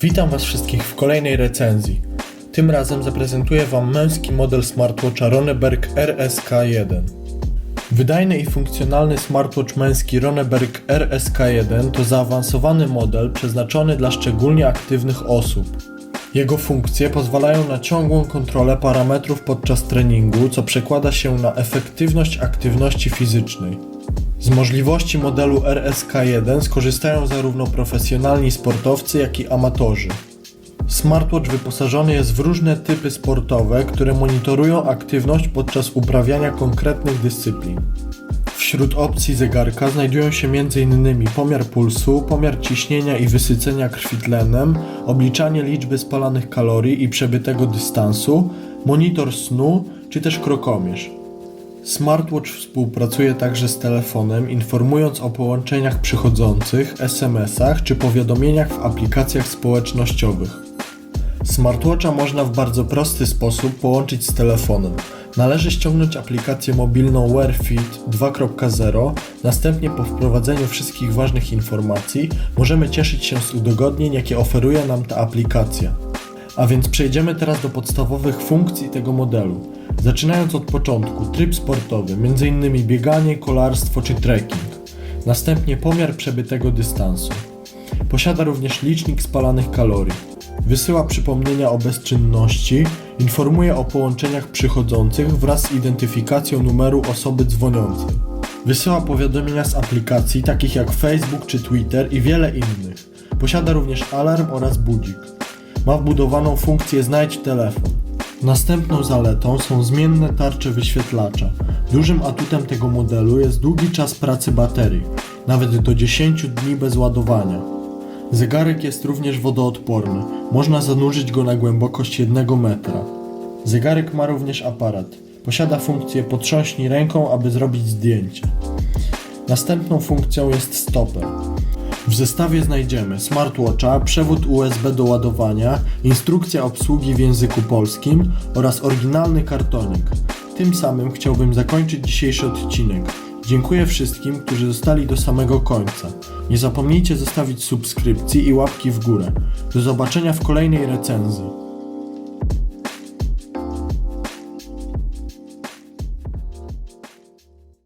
Witam Was wszystkich w kolejnej recenzji. Tym razem zaprezentuję Wam męski model smartwatcha Roneberg RSK1. Wydajny i funkcjonalny smartwatch męski Roneberg RSK1 to zaawansowany model przeznaczony dla szczególnie aktywnych osób. Jego funkcje pozwalają na ciągłą kontrolę parametrów podczas treningu, co przekłada się na efektywność aktywności fizycznej. Z możliwości modelu RSK1 skorzystają zarówno profesjonalni sportowcy, jak i amatorzy. Smartwatch wyposażony jest w różne typy sportowe, które monitorują aktywność podczas uprawiania konkretnych dyscyplin. Wśród opcji zegarka znajdują się m.in. pomiar pulsu, pomiar ciśnienia i wysycenia krwi tlenem, obliczanie liczby spalanych kalorii i przebytego dystansu, monitor snu czy też krokomierz. Smartwatch współpracuje także z telefonem, informując o połączeniach przychodzących, SMS-ach czy powiadomieniach w aplikacjach społecznościowych. Smartwatcha można w bardzo prosty sposób połączyć z telefonem. Należy ściągnąć aplikację mobilną Wear Fit 2.0, następnie po wprowadzeniu wszystkich ważnych informacji możemy cieszyć się z udogodnień, jakie oferuje nam ta aplikacja. A więc przejdziemy teraz do podstawowych funkcji tego modelu. Zaczynając od początku, tryb sportowy, m.in. bieganie, kolarstwo czy trekking. Następnie pomiar przebytego dystansu. Posiada również licznik spalanych kalorii. Wysyła przypomnienia o bezczynności, informuje o połączeniach przychodzących wraz z identyfikacją numeru osoby dzwoniącej. Wysyła powiadomienia z aplikacji takich jak Facebook czy Twitter i wiele innych. Posiada również alarm oraz budzik. Ma wbudowaną funkcję Znajdź telefon. Następną zaletą są zmienne tarcze wyświetlacza. Dużym atutem tego modelu jest długi czas pracy baterii, nawet do 10 dni bez ładowania. Zegarek jest również wodoodporny, można zanurzyć go na głębokość 1 metra. Zegarek ma również aparat. Posiada funkcję potrząśnij ręką, aby zrobić zdjęcie. Następną funkcją jest stoper. W zestawie znajdziemy smartwatcha, przewód USB do ładowania, instrukcja obsługi w języku polskim oraz oryginalny kartonik. Tym samym chciałbym zakończyć dzisiejszy odcinek. Dziękuję wszystkim, którzy zostali do samego końca. Nie zapomnijcie zostawić subskrypcji i łapki w górę. Do zobaczenia w kolejnej recenzji.